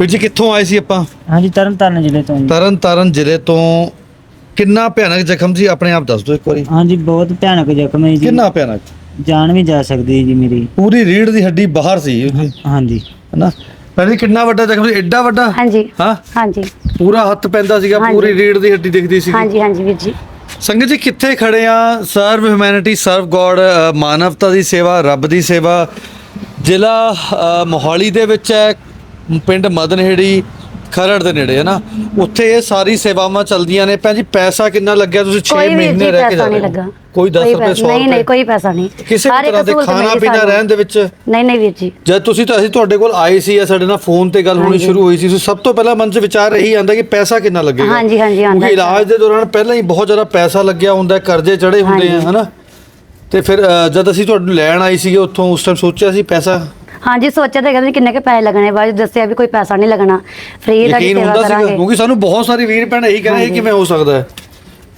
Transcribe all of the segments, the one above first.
ਵੀਰ ਜੀ ਕਿੱਥੋਂ ਆਏ ਸੀ ਆਪਾਂ? ਹਾਂਜੀ ਤਰਨ ਤਾਰਨ ਜ਼ਿਲ੍ਹੇ ਤੋਂ ਜੀ। ਤਰਨ ਤਾਰਨ ਜ਼ਿਲ੍ਹੇ ਤੋਂ ਕਿੰਨਾ ਭਿਆਨਕ ਜ਼ਖਮ ਸੀ? ਆਪਣੇ ਆਪ ਦੱਸ ਦਿਓ ਇੱਕ ਵਾਰੀ। ਹਾਂਜੀ ਬਹੁਤ ਭਿਆਨਕ ਜ਼ਖਮ ਹੈ ਜੀ। ਕਿੰਨਾ ਭਿਆਨਕ? ਜਾਨ ਵੀ ਜਾ ਸਕਦੀ ਹੈ ਜੀ ਮੇਰੀ। ਪੂਰੀ ਰੀੜ ਦੀ ਹੱਡੀ ਬਾਹਰ ਸੀ। ਹਾਂਜੀ। ਹੈਨਾ? ਜੀ ਕਿੰਨਾ ਵੱਡਾ ਜ਼ਖਮ ਸੀ? ਐਡਾ ਵੱਡਾ? ਹਾਂਜੀ। ਹਾਂ? ਹਾਂਜੀ। ਪੂਰਾ ਹੱਥ ਪੈਂਦਾ ਸੀਗਾ ਹਾਂਜੀ। ਪੂਰੀ ਰੀੜ ਦੀ ਹੱਡੀ ਦਿਖਦੀ ਸੀ ਹਾਂਜੀ ਹਾਂਜੀ ਵੀਰ ਜੀ। ਸੰਗਤ ਜੀ ਕਿੱਥੇ ਖੜੇ ਆ? ਸਰਵ ਹਿਊਮੈਨਿਟੀ ਸਰਵ ਗੋਡ ਮਾਨਵਤਾ ਦੀ ਸੇਵਾ ਰੱਬ ਦੀ ਸੇਵਾ। ਜ਼ਿਲ੍ਹਾ ਅ, ਮੋਹਾਲੀ ਦੇ ਵਿੱਚ ਹੈ। ਪਿੰਡ ਮਦਨਹੇੜੀ ਖਰੜ ਦੇ ਨੇੜੇ ਹੈ ਨਾ ਉੱਥੇ ਇਹ ਸਾਰੀ ਸੇਵਾਵਾਂ ਚੱਲਦੀਆਂ ਨੇ। ਭੈਣ ਜੀ ਪੈਸਾ ਕਿੰਨਾ ਲੱਗਿਆ? ਤੁਸੀਂ 6 ਕੋਈ ਵੀਰ ਮਹੀਨੇ ਜੀ ਰਹਿ ਕੇ ਪੈਸਾ ਜਾ ਨਹੀਂ ਰਹੇ ਹੋ। ਲੱਗਾ। ਕੋਈ 10 ਰੁਪਏ 100 ਨਹੀਂ ਨਹੀਂ ਰੁਪਏ ਕੋਈ ਪੈਸਾ ਨਹੀਂ। ਕਿਸੇ ਵੀ ਤਰ੍ਹਾਂ ਦੇ ਸਹੂਲਤ ਖਾਣਾ ਮਿਲੀ ਪੀਣਾ ਸਾਨੂੰ। ਰਹਿਣ ਦੇ ਵਿੱਚ? ਨਹੀਂ ਨਹੀਂ ਵੀਰ ਜੀ। ਜਦ ਤੁਸੀਂ ਤਾਂ ਅਸੀਂ ਤੁਹਾਡੇ ਕੋਲ ਆਏ ਸੀ ਜਾਂ ਸਾਡੇ ਨਾਲ ਫੋਨ ਤੇ ਗੱਲ ਹੋਣੀ। ਸ਼ੁਰੂ ਹੋਈ ਸੀ ਤੁਸੀਂ ਸਭ ਤੋਂ ਪਹਿਲਾਂ ਮਨ 'ਚ ਵਿਚਾਰ ਇਹੀ ਆਂਦਾ ਕਿ ਪੈਸਾ ਕਿੰਨਾ ਲੱਗੇਗਾ। ਹਾਂਜੀ, ਹਾਂਜੀ, ਆਉਂਦਾ ਕਿਉਂਕਿ ਇਲਾਜ ਦੇ ਦੌਰਾਨ ਪਹਿਲਾਂ ਹੀ ਬਹੁਤ ਜ਼ਿਆਦਾ ਪੈਸਾ ਲੱਗਿਆ ਹੁੰਦਾ ਹੈ, ਕਰਜ਼ੇ ਚੜੇ ਹੁੰਦੇ ਆ ਹਾਂਜੀ। ਹਨਾ? ਤੇ ਫਿਰ ਅ, ਜਦ ਅਸੀਂ ਤੁਹਾਨੂੰ ਲੈਣ ਆਈ ਸੀਗੇ ਉੱਥੋਂ ਉਸ ਟਾਈਮ ਸੋਚਿਆ ਸੀ ਪੈਸਾ ਹਾਂਜੀ ਸੋਚਿਆ ਤਾਂ ਕਹਿੰਦੇ ਕਿੰਨੇ ਕੇ ਪੈਸੇ ਲੱਗਣੇ ਬਾਅਦ 'ਚ ਦੱਸਿਆ ਵੀ ਕੋਈ ਪੈਸਾ ਨਹੀਂ ਲੱਗਣਾ। ਫ੍ਰੀ ਦਾ ਯਕੀਨ ਸੇਵਾ ਹੁੰਦਾ ਕਰਾਂਗੇ। ਕਿਉਂਕਿ ਸਾਨੂੰ ਬਹੁਤ ਸਾਰੇ ਵੀਰ ਭੈਣ ਇਹੀ ਕਹਿੰਦੇ ਸੀ ਹਾਂਜੀ। ਕਿਵੇਂ ਹੋ ਸਕਦਾ ਹੈ।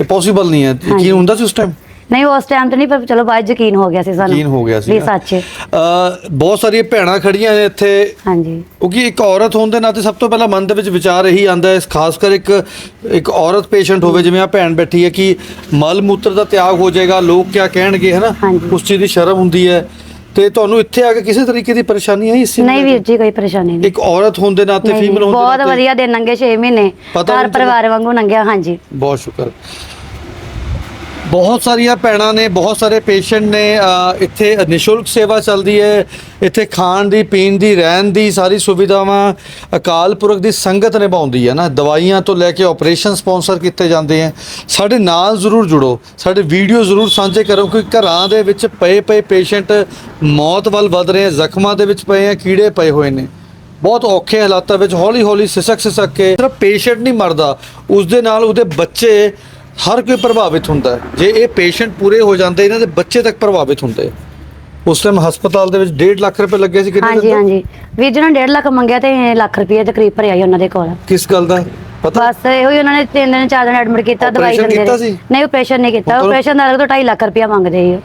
ਇਹ ਪੋਸੀਬਲ ਨਹੀਂ ਹੈ। ਯਕੀਨ। ਹੁੰਦਾ ਸੀ ਉਸ ਟਾਈਮ ਨਹੀਂ ਉਸ ਟਾਈਮ ਤੇ ਨਹੀਂ ਪਰ ਚਲੋ ਬਾਅਦ 'ਚ ਯਕੀਨ ਹੋ ਗਿਆ ਸੀ ਸਾਨੂੰ। ਯਕੀਨ ਹੋ ਗਿਆ ਸੀ ਵੀ ਸੱਚ। ਹੈ। ਅ ਬਹੁਤ ਸਾਰੀਆਂ ਭੈਣਾਂ ਖੜੀਆਂ ਨੇ ਇੱਥੇ। ਹਾਂਜੀ। ਕਿਉਂਕਿ ਇੱਕ ਔਰਤ ਹੋਣ ਦੇ ਨਾਤੇ ਸਭ ਤੋਂ ਪਹਿਲਾਂ ਮਨ ਦੇ ਵਿੱਚ ਵਿਚਾਰ ਇਹੀ ਆਂਦਾ ਹੈ ਖਾਸ ਕਰ ਇੱਕ ਇੱਕ ਔਰਤ ਪੇਸ਼ੈਂਟ ਹੋਵੇ ਜਿਵੇਂ ਆ ਭੈਣ ਬੈਠੀ ਹੈ ਕਿ ਮਲ ਮੂਤਰ ਦਾ ਤਿਆਗ ਹੋ ਜਾਏਗਾ ਲੋਕ ਕੀ ਕਹਿਣਗੇ ਹਨਾ? ਹਾਂਜੀ। ਉਸ ਚੀਜ਼ ਦੀ ਸ਼ਰਮ ਹੁੰਦੀ ਹੈ। ਤੇ ਤੁਹਾਨੂੰ ਇੱਥੇ ਆ ਕੇ ਕਿਸੇ ਤਰੀਕੇ ਦੀ ਪਰੇਸ਼ਾਨੀ ਆਈ ਇਸ ਚੀਜ਼ ਨਹੀਂ ਵੀਰ ਜੀ ਕੋਈ ਪਰੇਸ਼ਾਨੀ ਨਹੀਂ। ਇੱਕ ਔਰਤ ਹੋਣ ਦੇ ਨਾਤੇ ਨਹੀਂ, ਫੀਮੇਲ ਹੋਣ ਦੇ ਬਹੁਤ ਨਾਤੇ? ਵਧੀਆ ਦਿਨ ਲੰਘੇ 6 ਮਹੀਨੇ। ਪਤਾ ਘਰ ਨਹੀਂ ਪਰਿਵਾਰ ਵਾਂਗੂ ਲੰਘਿਆ ਹਾਂਜੀ। ਬਹੁਤ ਸ਼ੁਕਰ। ਬਹੁਤ ਸਾਰੀਆਂ ਭੈਣਾਂ ਨੇ, ਬਹੁਤ ਸਾਰੇ ਪੇਸ਼ੈਂਟ ਨੇ ਇੱਥੇ ਨਿਸ਼ੁਲਕ ਸੇਵਾ ਚੱਲਦੀ ਹੈ, ਇੱਥੇ ਖਾਣ ਦੀ, ਪੀਣ ਦੀ, ਰਹਿਣ ਦੀ ਸਾਰੀ ਸੁਵਿਧਾਵਾਂ ਅਕਾਲ ਪੁਰਖ ਦੀ ਸੰਗਤ ਨਿਭਾਉਂਦੀ ਹੈ ਨਾ। ਦਵਾਈਆਂ ਤੋਂ ਲੈ ਕੇ ਆਪਰੇਸ਼ਨ ਸਪਾਂਸਰ ਕੀਤੇ ਜਾਂਦੇ ਹੈ। ਸਾਡੇ ਨਾਲ ਜ਼ਰੂਰ ਜੁੜੋ, ਸਾਡੇ ਵੀਡੀਓ ਜ਼ਰੂਰ ਸਾਂਝੇ ਕਰੋ, ਕਿਉਂਕਿ ਘਰਾਂ ਦੇ ਵਿੱਚ ਪਏ ਪਏ ਪੇਸ਼ੈਂਟ ਮੌਤ ਵੱਲ ਵਧ ਰਹੇ ਹੈ, ਜ਼ਖਮਾਂ ਦੇ ਵਿੱਚ ਪਏ ਹੈ, ਕੀੜੇ ਪਏ ਹੋਏ ਨੇ। ਬਹੁਤ ਔਖੇ ਹਾਲਾਤਾਂ ਵਿੱਚ ਹੌਲੀ ਹੌਲੀ ਸਿਸਕ ਸਿਸਕ ਕੇ, ਸਿਰਫ ਪੇਸ਼ੈਂਟ ਨਹੀਂ ਮਰਦਾ ਉਸ ਦੇ ਨਾਲ ਉਹਦੇ ਬੱਚੇ ਹਰ ਕੋਈ ਪ੍ਰਭਾਵਿਤ ਹੁੰਦਾ ਹੈ। ਜੇ ਇਹ ਪੇਸ਼ੈਂਟ ਪੂਰੇ ਹੋ ਜਾਂਦੇ ਇਹਨਾਂ ਦੇ ਬੱਚੇ ਤੱਕ ਪ੍ਰਭਾਵਿਤ ਹੁੰਦੇ। ਉਸ ਟਾਈਮ ਹਸਪਤਾਲ ਦੇ ਵਿੱਚ 1.5 ਲੱਖ ਰੁਪਏ ਲੱਗੇ ਸੀ ਕਿੰਨੇ ਹਾਂਜੀ ਹਾਂਜੀ। ਵੀਰ ਜੀ ਨੇ 1.5 ਲੱਖ ਮੰਗਿਆ ਤੇ ਲੱਖ ਰੁਪਏ ਦੇ ਕਰੀਬ ਭਰਿਆ ਸੀ ਉਹਨਾਂ ਦੇ ਕੋਲ। ਕਿਸ ਗੱਲ ਦਾ? ਪਤਾ? ਬਸ ਇਹੋ ਹੀ ਉਹਨਾਂ ਨੇ ਤਿੰਨ ਦਿਨ ਚਾਰ ਦਿਨ ਐਡਮਿਟ ਕੀਤਾ ਦਵਾਈ ਦਿੰਦੇ ਰਹੇ। ਨਹੀਂ ਆਪਰੇਸ਼ਨ ਨਹੀਂ ਕੀਤਾ। ਆਪਰੇਸ਼ਨ ਦਾ ਤਾਂ 2.5 ਲੱਖ ਰੁਪਏ ਮੰਗਦੇ ਸੀ।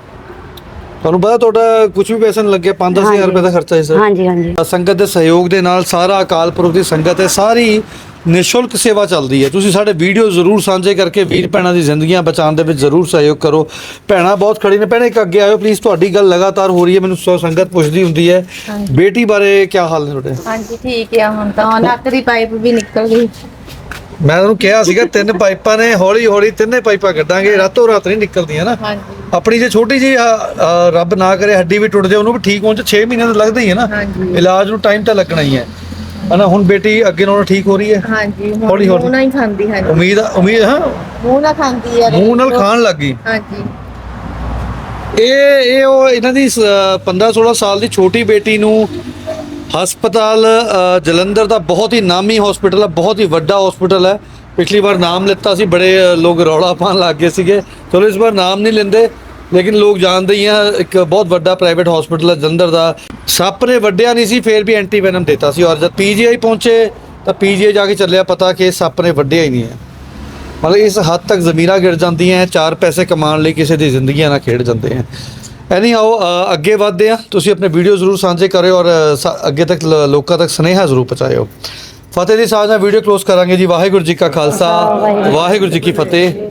ਤੁਹਾਨੂੰ ਪਤਾ ਤੁਹਾਡਾ ਕੁਝ ਵੀ ਪੈਸਾ ਨਹੀਂ ਲੱਗਿਆ 5-10000 ਰੁਪਏ ਦਾ ਖਰਚਾ ਹੈ ਸਰ। ਹਾਂਜੀ ਹਾਂਜੀ। ਸੰਗਤ ਦੇ ਸਹਿਯੋਗ ਦੇ ਨਾਲ ਸਾਰਾ ਅਕਾਲ ਪੁਰਖ ਦੀ ਸੰਗਤ ਹੈ ਸਾਰੀ ਨਿਸ਼ੁਲਕ ਸੇਵਾ ਚੱਲਦੀ ਹੈ। ਤੁਸੀਂ ਸਾਡੇ ਵੀਡੀਓ ਜ਼ਰੂਰ ਸਾਂਝੇ ਕਰਕੇ ਵੀਰ ਭੈਣਾਂ ਦੀ ਜ਼ਿੰਦਗੀਆਂ ਬਚਾਉਣ ਦੇ ਵਿੱਚ ਜ਼ਰੂਰ ਸਹਿਯੋਗ ਕਰੋ। ਭੈਣਾਂ ਬਹੁਤ ਖੜੀ ਨੇ। ਭੈਣੇ ਇੱਕ ਅੱਗੇ ਆਇਓ ਪਲੀਜ਼ ਤੁਹਾਡੀ ਗੱਲ ਲਗਾਤਾਰ ਹੋ ਰਹੀ ਹੈ। ਮੈਨੂੰ ਸੌ ਸੰਗਤ ਪੁੱਛਦੀ ਹੁੰਦੀ ਹੈ। ਬੇਟੀ ਬਾਰੇ ਕੀ ਹਾਲ ਨੇ ਤੁਹਾਡੇ? ਹਾਂਜੀ ਠੀਕ ਆ ਹੁਣ ਤਾਂ। ਨੱਕ ਦੀ ਪਾਈਪ ਵੀ ਨਿਕਲ ਗਈ। ਮੈਂ ਤੁਹਾਨੂੰ ਕਿਹਾ ਸੀਗਾ ਤਿੰਨ ਪਾਈਪਾਂ ਨੇ ਹੌਲੀ ਹੌਲੀ ਤਿੰਨੇ ਪਾਈਪਾਂ ਕੱਢਾਂਗੇ। ਰਾਤੋਂ ਰਾਤ ਨਹੀਂ ਨਿਕਲਦੀਆਂ ਨਾ। ਹਾਂਜੀ। ਆਪਣੀ ਜੇ ਛੋਟੀ ਜੀ ਰੱਬ ਨਾ ਕਰੇ ਹੱਡੀ ਵੀ ਟੁੱਟ ਜਾਏ ਉਹਨੂੰ ਵੀ ਠੀਕ ਹੋਣ ਚ 6 ਮਹੀਨੇ ਤਾਂ ਲੱਗਦੇ ਹੀ ਹੈ ਨਾ। ਇਲਾਜ ਨੂੰ ਟਾਈਮ ਤਾਂ ਲੱਗਣਾ ਹੀ ਹੈ। ਹਨਾ ਹੁਣ ਬੇਟੀ ਅੱਗੇ ਨਾਲੋਂ ਠੀਕ ਹੋ ਰਹੀ ਹੈ? ਹਾਂਜੀ ਹੁਣ ਹੌਲੀ ਹੌਲੀ। ਮੂੰਹ ਨਾਲ ਹੀ ਖਾਂਦੀ ਹਾਂਜੀ। ਉਮੀਦ ਉਮੀਦ ਹਾਂ? ਮੂੰਹ ਨਾਲ ਖਾਂਦੀ ਆ ਮੂੰਹ ਨਾਲ ਖਾਣ ਲੱਗੀ ਹਾਂਜੀ। ਇਹ ਇਹ ਉਹ ਇਹਨਾਂ ਦੀ 15 16 ਸਾਲ ਦੀ ਛੋਟੀ ਬੇਟੀ ਨੂੰ ਹਸਪਤਾਲ ਅ, ਜਲੰਧਰ ਦਾ ਬਹੁਤ ਹੀ ਨਾਮੀ ਹਸਪੀਟਲ ਹੈ ਬਹੁਤ ਹੀ ਵੱਡਾ ਹਸਪੀਟਲ ਹੈ। ਪਿਛਲੀ ਵਾਰ ਨਾਮ ਲਿੱਤਾ ਸੀ ਬੜੇ ਅ, ਲੋਕ ਰੌਲਾ ਪਾਉਣ ਲੱਗ ਗਏ ਸੀਗੇ। ਚਲੋ ਇਸ ਵਾਰ ਨਾਮ ਨਹੀਂ ਲੈਂਦੇ। ਲੇਕਿਨ ਲੋਕ ਜਾਣਦੇ ਹੀ ਆ ਇੱਕ ਬਹੁਤ ਵੱਡਾ ਪ੍ਰਾਈਵੇਟ ਹਸਪੀਟਲ ਹੈ ਜਲੰਧਰ ਦਾ। ਸੱਪ ਨੇ ਵੱਡਿਆ ਨਹੀਂ ਸੀ ਫੇਰ ਵੀ ਐਂਟੀ ਵੈਨਮ ਦਿੱਤਾ ਸੀ। ਔਰ ਜਦ ਪੀਜੀਆਈ ਪਹੁੰਚੇ ਤਾਂ ਪੀਜੀਆਈ ਜਾ ਕੇ ਚੱਲਿਆ ਪਤਾ ਕਿ ਸੱਪ ਨੇ ਵੱਡਿਆ ਹੀ ਨਹੀਂ ਹੈ। ਮਤਲਬ ਇਸ ਹੱਦ ਤੱਕ ਜ਼ਮੀਰਾਂ ਗਿਰ ਜਾਂਦੀਆਂ ਚਾਰ ਪੈਸੇ ਕਮਾਉਣ ਲਈ ਕਿਸੇ ਦੀ ਜ਼ਿੰਦਗੀਆਂ ਨਾਲ ਖੇਡ ਜਾਂਦੇ ਆ ਐਨੀ ਅ, ਅੱਗੇ ਵਧਦੇ ਆ ਤੁਸੀਂ ਆਪਣੇ ਵੀਡੀਓ ਜ਼ਰੂਰ ਸਾਂਝੇ ਕਰਿਓ ਔਰ ਅੱਗੇ ਤੱਕ ਲੋਕਾਂ ਤੱਕ ਸੁਨੇਹਾ ਜ਼ਰੂਰ ਪਹੁੰਚਾਇਓ। ਫਤਿਹ ਦੀ ਸਾਂਝ ਨਾਲ ਵੀਡੀਓ ਕਲੋਜ਼ ਕਰਾਂਗੇ ਜੀ। ਵਾਹਿਗੁਰੂ ਜੀ ਕਾ ਖਾਲਸਾ। ਵਾਹਿਗੁਰੂ ਜੀ ਕੀ ਫਤਿਹ।